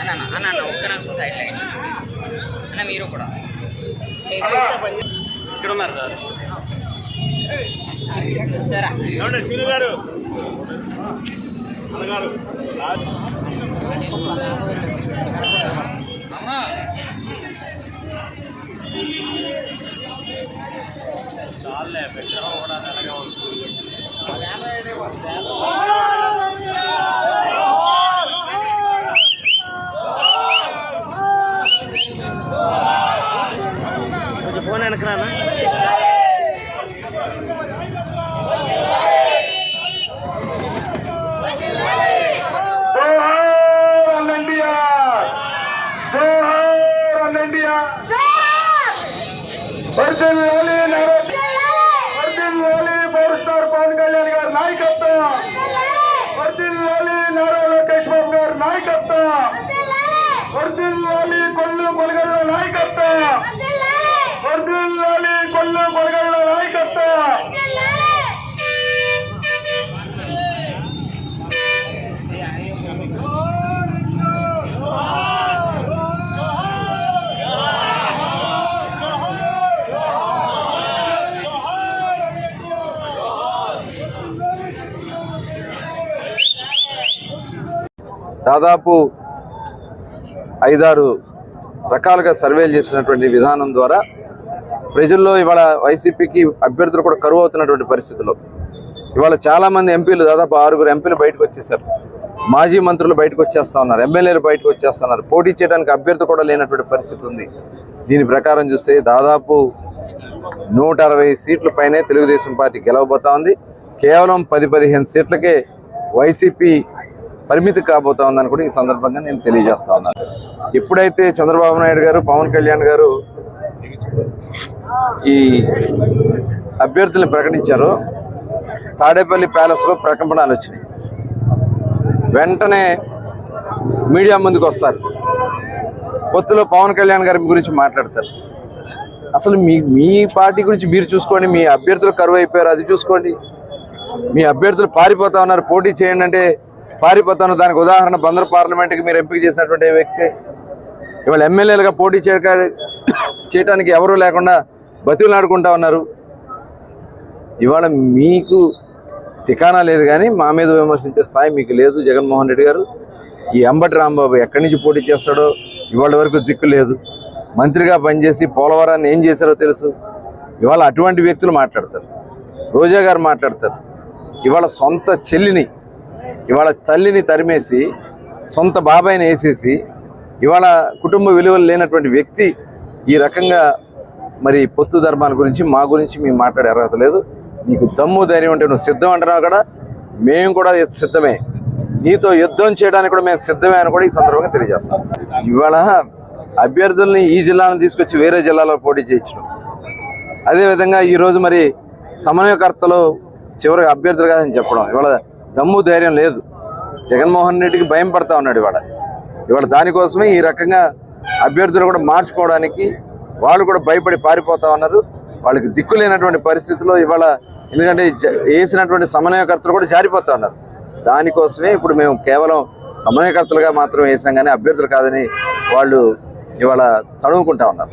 అన్న అన్న అన్న ఒక్క నిమిషం సైడ్ లైన్ అన్న మీరు కూడా. ఇక్కడ ఉన్నారు సార్ సరే సీను గారు అన్నగారు చాలే పెట్టడం కూడా అలాగే ఉంటుంది. ఫోన్ వెనకరానా దాదాపు ఐదారు రకాలుగా సర్వేలు చేసినటువంటి విధానం ద్వారా ప్రజల్లో ఇవాళ వైసీపీకి అభ్యర్థులు కూడా కరువు అవుతున్నటువంటి పరిస్థితుల్లో ఇవాళ చాలామంది ఎంపీలు దాదాపు ఆరుగురు ఎంపీలు బయటకు వచ్చేసారు మాజీ మంత్రులు బయటకు వచ్చేస్తా ఉన్నారు ఎమ్మెల్యేలు బయటకు వచ్చేస్తా ఉన్నారు. పోటీ చేయడానికి అభ్యర్థి కూడా లేనటువంటి పరిస్థితి ఉంది. దీని ప్రకారం చూస్తే దాదాపు నూట అరవై సీట్ల పైనే తెలుగుదేశం పార్టీ గెలవబోతా ఉంది. కేవలం పది పదిహేను సీట్లకే వైసీపీ పరిమితి కాబోతా ఉందని కూడా ఈ సందర్భంగా నేను తెలియజేస్తా ఉన్నాను. ఎప్పుడైతే చంద్రబాబు నాయుడు గారు పవన్ కళ్యాణ్ గారు ఈ అభ్యర్థులను ప్రకటించారో. తాడేపల్లి ప్యాలెస్లో ప్రకంపనలు వచ్చినాయి. వెంటనే మీడియా ముందుకు వస్తారు. పొత్తులో పవన్ కళ్యాణ్ గారి గురించి మాట్లాడతారు. అసలు మీ మీ పార్టీ గురించి మీరు చూసుకోండి మీ అభ్యర్థులు కరువు అయిపోయారు అది చూసుకోండి. మీ అభ్యర్థులు పారిపోతా ఉన్నారు పోటీ చేయండి అంటే పారిపోతాను. దానికి ఉదాహరణ బందర్ పార్లమెంట్కి మీరు ఎంపిక చేసినటువంటి వ్యక్తి ఇవాళ ఎమ్మెల్యేలుగా పోటీ చేయక చేయడానికి ఎవరూ లేకుండా బతుకులాడుకుంటా ఉన్నారు. ఇవాళ మీకు తికానా లేదు కానీ మా మీద విమర్శించే స్థాయి మీకు లేదు. జగన్మోహన్ రెడ్డి గారు ఈ అంబటి రాంబాబు ఎక్కడి నుంచి పోటీ చేస్తాడో ఇవాళ వరకు దిక్కు లేదు. మంత్రిగా పనిచేసి పోలవరాన్ని ఏం చేశారో తెలుసు. ఇవాళ అటువంటి వ్యక్తులు మాట్లాడతారు. రోజా గారు మాట్లాడతారు. ఇవాళ సొంత చెల్లిని ఇవాళ తల్లిని తరిమేసి సొంత బాబాయిని వేసేసి ఇవాళ కుటుంబ విలువలు లేనటువంటి వ్యక్తి ఈ రకంగా మరి పొత్తు ధర్మాల గురించి మా గురించి మేము మాట్లాడే అర్హత లేదు. నీకు దమ్ము ధైర్యం అంటే నువ్వు సిద్ధం అంటున్నావు కూడా మేము కూడా సిద్ధమే. నీతో యుద్ధం చేయడానికి కూడా మేము సిద్ధమే అని కూడా ఈ సందర్భంగా తెలియజేస్తాం. ఇవాళ అభ్యర్థుల్ని ఈ జిల్లాను తీసుకొచ్చి వేరే జిల్లాలో పోటీ చేయించడం. అదేవిధంగా ఈరోజు మరి సమన్వయకర్తలు చివరికి అభ్యర్థులు కాదని చెప్పడం. ఇవాళ దమ్ము ధైర్యం లేదు. జగన్మోహన్ రెడ్డికి భయం పడతా ఉన్నాడు ఇవాళ. ఇవాళ దానికోసమే ఈ రకంగా అభ్యర్థులు కూడా మార్చుకోవడానికి వాళ్ళు కూడా భయపడి పారిపోతా ఉన్నారు. వాళ్ళకి దిక్కు లేనటువంటి పరిస్థితిలో ఇవాళ ఎందుకంటే వేసినటువంటి సమన్వయకర్తలు కూడా జారిపోతా ఉన్నారు. దానికోసమే ఇప్పుడు మేము కేవలం సమన్వయకర్తలుగా మాత్రం వేసాం కానీ అభ్యర్థులు కాదని వాళ్ళు ఇవాళ తడుముకుంటా ఉన్నారు.